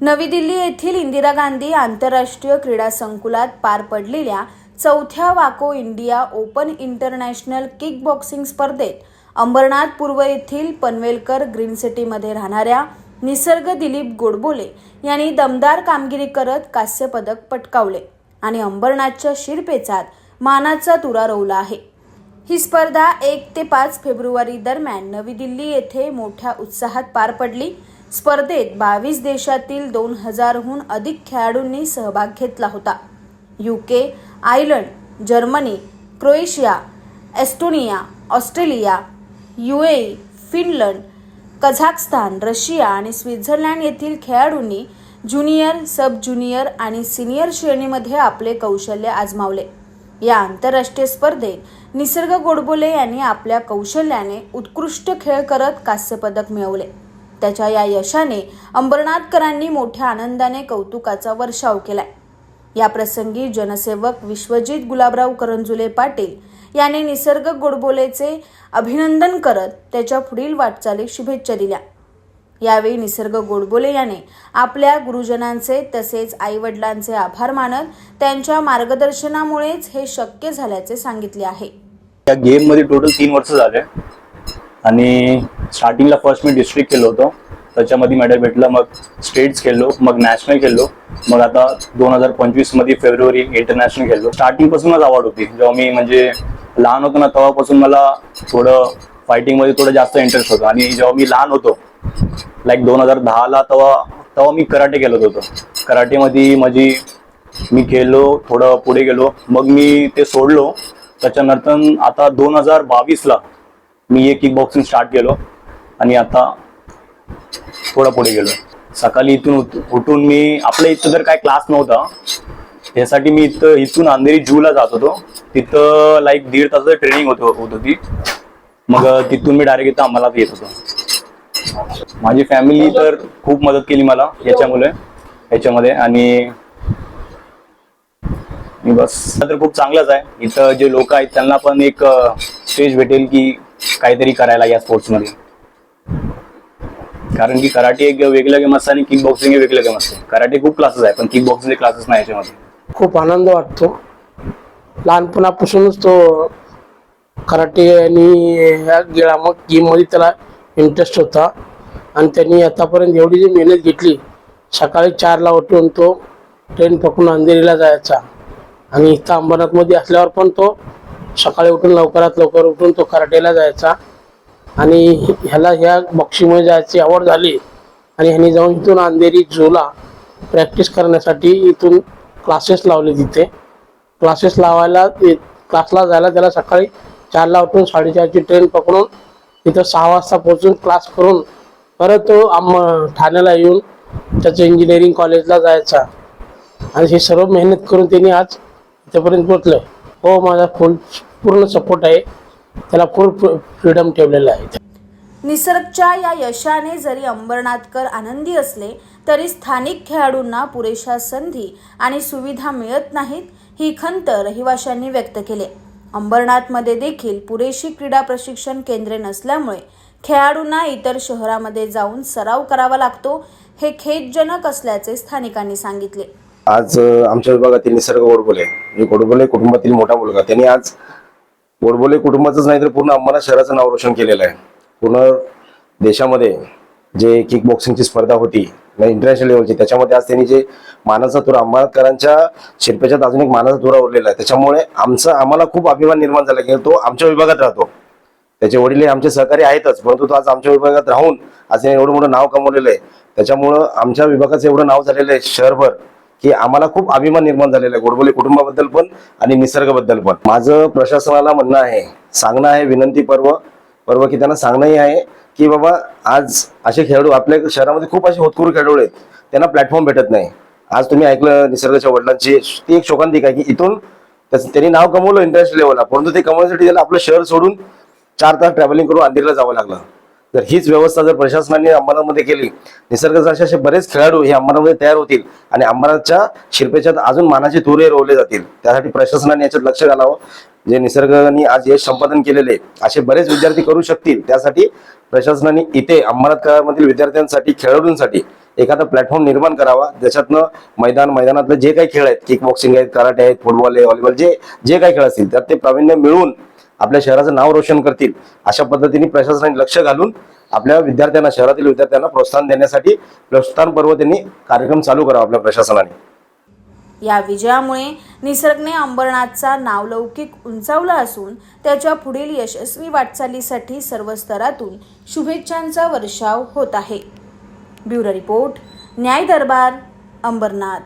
नवी दिल्ली येथील इंदिरा गांधी आंतरराष्ट्रीय क्रीडा संकुलात पार पडलेल्या चौथ्या वाको India open international kick boxing स्पर्धेत अंबरनाथ पूर्व येथील पनवेलकर ग्रीन सिटीमध्ये राहणाऱ्या निसर्ग दिलीप गोडबोले यांनी दमदार कामगिरी करत कांस्य पदक पटकावले आणि अंबरनाथच्या शिरपेचात मानाचा तुरा रोवला आहे. ही स्पर्धा एक ते पाच फेब्रुवारी दरम्यान नवी दिल्ली येथे मोठ्या उत्साहात पार पडली. स्पर्धेत बावीस देशातील दोन हजारहून अधिक खेळाडूंनी सहभाग घेतला होता. UK Ireland Germany Croatia Estonia Australia UAE Finland Kazakhstan Russia आणि स्वित्झर्लंड येथील खेळाडूंनी ज्युनियर सब ज्युनियर आणि सिनियर श्रेणीमध्ये आपले कौशल्य आजमावले. या आंतरराष्ट्रीय स्पर्धेत निसर्ग गोडबोले यांनी आपल्या कौशल्याने उत्कृष्ट खेळ करत कांस्यपदक मिळवले. त्याच्या या यशाने अंबरनाथकरांनी मोठ्या आनंदाने कौतुकाचा वर्षाव केलाय. या प्रसंगी जनसेवक विश्वजित गुलाबराव करंजुले पाटील यांनी निसर्ग गोडबोलेचे अभिनंदन करत त्याच्या पुढील वाटचालीस शुभेच्छा दिल्या. यावेळी निसर्ग गोडबोले याने आपल्या गुरुजनांचे तसेच आईवडिलांचे आभार मानत त्यांच्या मार्गदर्शनामुळेच हे शक्य झाल्याचे सांगितले आहे. या गेममध्ये टोटल तीन वर्ष झाले. आणि स्टार्टिंगला फर्स्ट मी डिस्ट्रिक्ट केलो होतो. त्याच्यामध्ये मेडल भेटलं मग स्टेट्स खेळलो मग नॅशनल खेळलो. मग आता दोन हजार पंचवीसमध्ये फेब्रुवारी इंटरनॅशनल खेळलो. स्टार्टिंग पासूनच आवड होती. जेव्हा मी म्हणजे लहान होतो ना तेव्हापासून मला थोडं फायटिंगमध्ये थोडं जास्त इंटरेस्ट होता. आणि जेव्हा मी लहान होतो लाईक दोन हजार दहाला तेव्हा तेव्हा मी कराटे खेळत होतो. कराटेमध्ये माझी मी खेळलो थोडं पुढे गेलो. मग मी ते सोडलो. त्याच्यानंतर आता दोन हजार बावीसला मी हे किक बॉक्सिंग स्टार्ट केलो. आणि आता थोडं पुढे गेलो. सकाळी इथून उठून मी आपल्या इथं तर काय क्लास नव्हता त्यासाठी मी इथं इथून अंधेरी जूला जात होतो. तिथं लाईक दीड तासाचं ट्रेनिंग होत होत होती. मग तिथून मी डायरेक्ट इथं आम्हाला येत होतो. माझी फॅमिली तर खूप मदत केली मला याच्यामुळे याच्यामध्ये. आणि आणि बस तर खूप चांगलंच आहे. इथं जे लोक आहेत त्यांना पण एक स्टेज भेटेल की काहीतरी करायला या स्पोर्ट्समध्ये. कारण की कराटे एक वेगळं गेम असतं आणि किक बॉक्सिंग एक वेगळं गेम असतं. कराटे खूप क्लासेस आहे पण किक बॉक्सिंगचे क्लासेस नाही याच्यामध्ये. खूप आनंद वाटतो. लहानपणापासूनच तो कराटे आणि ह्या मग गेममध्ये त्याला इंटरेस्ट होता. आणि त्यांनी आतापर्यंत एवढी जी मेहनत घेतली सकाळी चारला उठून तो ट्रेन पकडून अंधेरीला जायचा. आणि इथं अंबरनाथमध्ये असल्यावर पण तो सकाळी उठून लवकरात लवकर उठून तो कराटेला जायचा. आणि ह्याला ह्या बॉक्सिंगमध्ये जायची आवड झाली. आणि ह्याने जाऊन इथून अंधेरी झूला प्रॅक्टिस करण्यासाठी इथून क्लासेस लावले तिथे. क्लासेस लावायला क्लासला जायला त्याला सकाळी चारला उठून साडेचारची ट्रेन पकडून तिथं सहा वाजता पोहोचून क्लास करून परत तो आम ठाण्याला येऊन त्याचं इंजिनिअरिंग कॉलेजला जायचा. आणि ही सर्व मेहनत करून त्यांनी आज इथेपर्यंत पोहोचलं. हो माझा फुल पूर्ण सपोर्ट आहे. त्याला फुल फ्रीडम ठेवलेला आहे. निसर्गच्या या यशाने जरी अंबरनाथकर आनंदी असले तरी स्थानिक खेळाडूंना पुरेशा संधी आणि सुविधा मिळत नाहीत ही खंत रहिवाशांनी व्यक्त केली. अंबरनाथमध्ये देखील पुरेशी क्रीडा प्रशिक्षण केंद्रे नसल्यामुळे खेळाडूंना इतर शहरामध्ये जाऊन सराव करावा लागतो हे खेदजनक असल्याचे स्थानिकांनी सांगितले. आज आमच्या विभागातील निसर्ग गोडबोले गोडबोले कुटुंबातील मोठा मुलगा त्यांनी आज गोडबोले कुटुंबाचंच नाही तर पूर्ण अंबाला शहराचं नाव रोशन केलेलं आहे. पूर्ण देशामध्ये जे किक बॉक्सिंगची स्पर्धा होती इंटरनॅशनल लेवलची त्याच्यामध्ये आज त्यांनी जे मानाचा तुरा अंबाळकरांच्या शिल्पेच्यात अजून एक मानाचा तुरा उरलेला आहे. त्याच्यामुळे आमचा आम्हाला खूप अभिमान निर्माण झाला की तो आमच्या विभागात राहतो. त्याचे वडील हे आमचे सहकारी आहेतच परंतु तो आज आमच्या विभागात राहून आज एवढं मोठं नाव कमवलेलं आहे. त्याच्यामुळं आमच्या विभागाचं एवढं नाव झालेलं आहे शहरभर. की आम्हाला खूप अभिमान निर्माण झालेला आहे. गोडबोले कुटुंबाबद्दल पण आणि निसर्गाबद्दल पण. माझं प्रशासनाला म्हणणं आहे सांगणं आहे विनंती पर्व पर्व की त्यांना सांगणंही आहे की बाबा आज असे खेळाडू आपल्या शहरामध्ये खूप असे होतकरू खेळाडू आहेत. त्यांना प्लॅटफॉर्म भेटत नाही. आज तुम्ही ऐकलं निसर्गाच्या वडिलांची ती एक शोकांतिक आहे की इथून त्यांनी नाव कमवलं इंटरनॅशनल लेवलला परंतु ते कमवण्यासाठी त्याला आपलं शहर सोडून चार तास ट्रॅव्हलिंग करून अंधेरीला जावं लागलं. जर हीच व्यवस्था जर प्रशासनाने अंबरनाथमध्ये केली निसर्गाचे असे असे बरेच खेळाडू हे अंबरनाथमध्ये तयार होतील आणि अंबरनाथच्या शिल्पेच्यात अजून मानाचे तुरे रोवले जातील. त्यासाठी प्रशासनाने याच्यात लक्ष घालावं. जे निसर्गाने आज यश संपादन केलेले असे बरेच विद्यार्थी करू शकतील. त्यासाठी प्रशासनाने इथे अंबरनाथ काळामधील विद्यार्थ्यांसाठी खेळाडूंसाठी एखादा प्लॅटफॉर्म निर्माण करावा. ज्याच्यातनं मैदान मैदानातले जे काही खेळ आहेत किक बॉक्सिंग आहेत कराटे आहेत फुटबॉल आहे व्हॉलीबॉल जे जे काही खेळ असतील त्यात ते प्रावीण्य मिळून आपल्या शहराचं नाव रोशन करतील अशा पद्धतीने प्रशासनाने लक्ष घालून आपल्या विद्यार्थ्यांना शहरातील विद्यार्थ्यांना प्रोत्साहन देण्यासाठी प्रोत्साहन पर्व त्यांनी कार्यक्रम चालू करावा आपल्या प्रशासनाने. या विजयामुळे निसर्गने अंबरनाथचा नावलौकिक उंचावला असून त्याच्या पुढील यशस्वी वाटचालीसाठी सर्व स्तरातून शुभेच्छांचा वर्षाव होत आहे. ब्युरो रिपोर्ट न्याय दरबार अंबरनाथ.